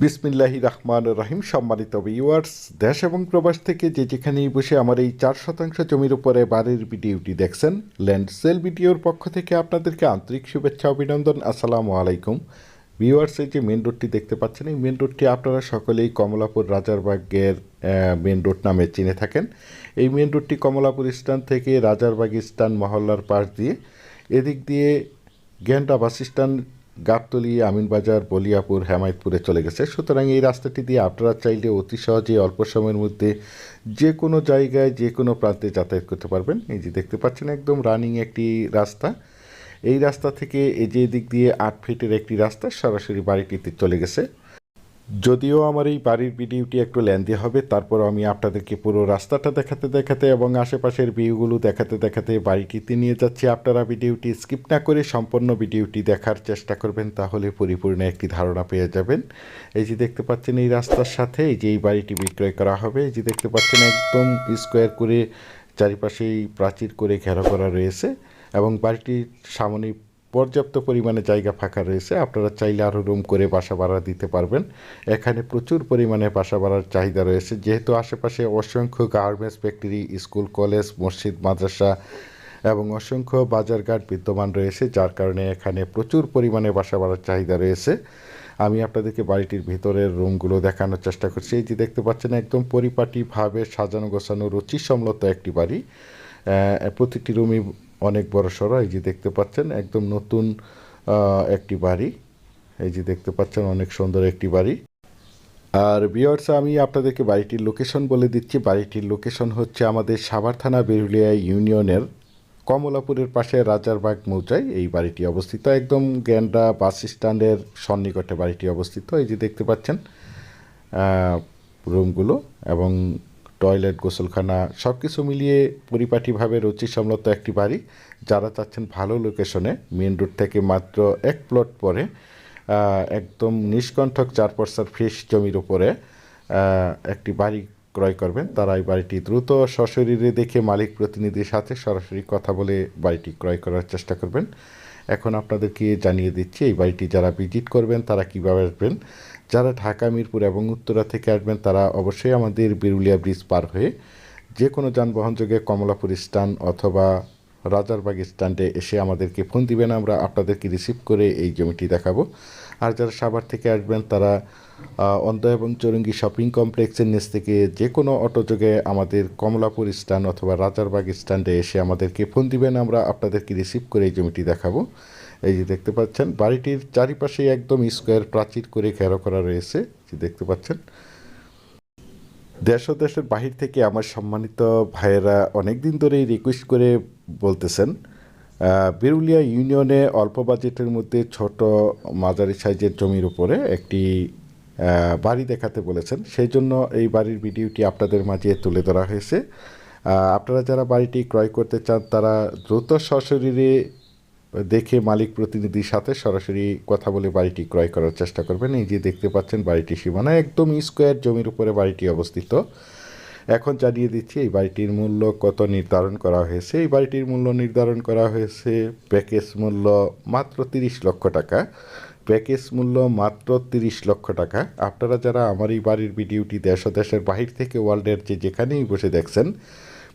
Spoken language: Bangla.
বিসমিল্লাহি রহমান রহিম, সম্মানিত ভিউয়ার্স দেশ এবং প্রবাস থেকে যে যেখানেই বসে আমার এই চার শতাংশ জমির উপরে বাড়ির ভিডিওটি দেখছেন ল্যান্ড সেল ভিডিওর পক্ষ থেকে আপনাদেরকে আন্তরিক শুভেচ্ছা, অভিনন্দন, আসসালামু আলাইকুম। ভিউয়ার্স এই যে মেন রোডটি দেখতে পাচ্ছেন, এই মেন রোডটি আপনারা সকলেই কমলাপুর রাজারবাগের মেন রোড নামে চিনে থাকেন। এই মেন রোডটি কমলাপুর স্ট্যান্ড থেকে রাজারবাগ স্ট্যান্ড মহল্লার পাশ দিয়ে, এদিক দিয়ে জ্ঞানটা বাস স্ট্যান্ড গাবতলি, আমিনবাজার, বলিয়াপুর, হেমায়তপুরে চলে গেছে। সুতরাং এই রাস্তাটি দিয়ে আপনারা চাইলে অতি সহজে অল্প সময়ের মধ্যে যে কোনো জায়গায়, যে কোনো প্রান্তে যাতায়াত করতে পারবেন। এই যে দেখতে পাচ্ছেন, একদম রানিং একটি রাস্তা। এই রাস্তা থেকে এই যে দিক দিয়ে আট ফিটের একটি রাস্তা সরাসরি বাড়িটিতে চলে গেছে। যদিও আমার এই বাড়ির ভিডিওটি একটু লেন্দি হবে তারপর আমি আপনাদেরকে পুরো রাস্তাটা দেখাতে দেখাতে এবং আশেপাশের ভিউগুলো দেখাতে দেখাতে বাড়িটিতে নিয়ে যাচ্ছি। আপনারা ভিডিওটি স্কিপ না করে সম্পূর্ণ ভিডিওটি দেখার চেষ্টা করবেন, তাহলে পরিপূর্ণ একটি ধারণা পেয়ে যাবেন। এই যে দেখতে পাচ্ছেন এই রাস্তার সাথে, এই যে এই বাড়িটি বিক্রয় করা হবে, এই যে দেখতে পাচ্ছেন একদম স্কোয়ার করে চারিপাশেই প্রাচীর করে ঘেরা করা রয়েছে এবং বাড়িটির সামনে পর্যাপ্ত পরিমাণে জায়গা ফাঁকা রয়েছে। আপনারা চাইলে আরও রুম করে বাসা ভাড়া দিতে পারবেন। এখানে প্রচুর পরিমাণে বাসা ভাড়ার চাহিদা রয়েছে। যেহেতু আশেপাশে অসংখ্য গার্মেন্টস ফ্যাক্টরি স্কুল কলেজ মসজিদ, মাদ্রাসা এবং অসংখ্য বাজারঘাট বিদ্যমান রয়েছে, যার কারণে এখানে প্রচুর পরিমাণে বাসা ভাড়ার চাহিদা রয়েছে। আমি আপনাদেরকে বাড়িটির ভিতরের রুমগুলো দেখানোর চেষ্টা করছি। এই যে দেখতে পাচ্ছেন, একদম পরিপাটিভাবে সাজানো গোছানো রুচিসম্মত একটি বাড়ি। প্রতিটি রুমই অনেক বড় সড়ো, এই যে দেখতে পাচ্ছেন, একদম নতুন একটি বাড়ি। এই যে দেখতে পাচ্ছেন, অনেক সুন্দর একটি বাড়ি। আর বিয়ার্স আমি আপনাদেরকে বাড়িটির লোকেশন বলে দিচ্ছি। বাড়িটির লোকেশন হচ্ছে আমাদের সাভার থানা বেরুলিয়া ইউনিয়নের কমলাপুরের পাশে রাজারবাগ মৌজায় এই বাড়িটি অবস্থিত। একদম গ্যান্ডা বাস স্ট্যান্ডের সন্নিকটে বাড়িটি অবস্থিত। এই যে দেখতে পাচ্ছেন রুমগুলো এবং টয়লেট, গোসলখানা সব কিছু মিলিয়ে পরিপাটিভাবে রুচিসম্মত একটি বাড়ি, যারা চাচ্ছেন ভালো লোকেশনে মেন রোড থেকে মাত্র এক প্লট পরে একদম নিষ্কণ্ঠক চার পর্সার ফ্রেশ জমির উপরে একটি বাড়ি ক্রয় করবেন। তারা এই বাড়িটি দ্রুত সশরীরে দেখে মালিক প্রতিনিধির সাথে সরাসরি কথা বলে বাড়িটি ক্রয় করার চেষ্টা করবেন। এখন আপনাদেরকে জানিয়ে দিচ্ছি, এই বাড়িটি যারা ভিজিট করবেন, তারা কীভাবে আসবেন? যারা ঢাকা, মিরপুর এবং উত্তরা থেকে আসবেন, তারা অবশ্যই আমাদের বিরুলিয়া ব্রিজ পার হয়ে যে কোনো যানবাহন যোগে কমলাপুর স্টান অথবা রাজারবাগ স্ট্যান্ডে এসে আমাদেরকে ফোন দিবেন, আমরা আপনাদেরকে রিসিভ করে এই জমিটি দেখাবো। আর যারা সাভার থেকে আসবেন, তারা অন্ধ এবং চৌরঙ্গি শপিং কমপ্লেক্সের নিচ থেকে যে কোনো অটো যোগে আমাদের কমলাপুর স্ট্যান্ড অথবা রাজারবাগ স্ট্যান্ডে এসে আমাদেরকে ফোন দিবেন, আমরা আপনাদেরকে রিসিভ করে এই জমিটি দেখাবো। এই যে দেখতে পাচ্ছেন, বাড়িটির চারিপাশে একদম স্কোয়ার প্রাচীর করে ঘেরো করা রয়েছে, যে দেখতে পাচ্ছেন। দেশ ও দেশের বাহির থেকে আমার সম্মানিত ভাইয়েরা অনেক দিন ধরেই রিকোয়েস্ট করে বলতেছেন বেরুলিয়া ইউনিয়নে অল্প বাজেটের মধ্যে ছোট মাঝারি সাইজের জমির উপরে একটি বাড়ি দেখাতে বলেছেন। সেই জন্য এই বাড়ির ভিডিওটি আপনাদের মাঝে তুলে ধরা হয়েছে। আপনারা যারা বাড়িটি ক্রয় করতে চান, তারা দ্রুত সশরীরে দেখে মালিক প্রতিনিধির সাথে সরাসরি কথা বলে বাড়িটি ক্রয় করার চেষ্টা করবেন। এই যে দেখতে পাচ্ছেন বাড়িটি সীমানা একদম স্কোয়ার জমির উপরে বাড়িটি অবস্থিত। এখন জানিয়ে দিচ্ছি, এই বাড়িটির মূল্য কত নির্ধারণ করা হয়েছে? এই বাড়িটির মূল্য নির্ধারণ করা হয়েছে প্যাকেজ মূল্য মাত্র তিরিশ লক্ষ টাকা। প্যাকেজ মূল্য মাত্র তিরিশ লক্ষ টাকা। আপনারা যারা আমার এই বাড়ির ভিডিওটি দেশ দেশের বাহির থেকে ওয়ার্ল্ডের যে যেখানেই বসে দেখছেন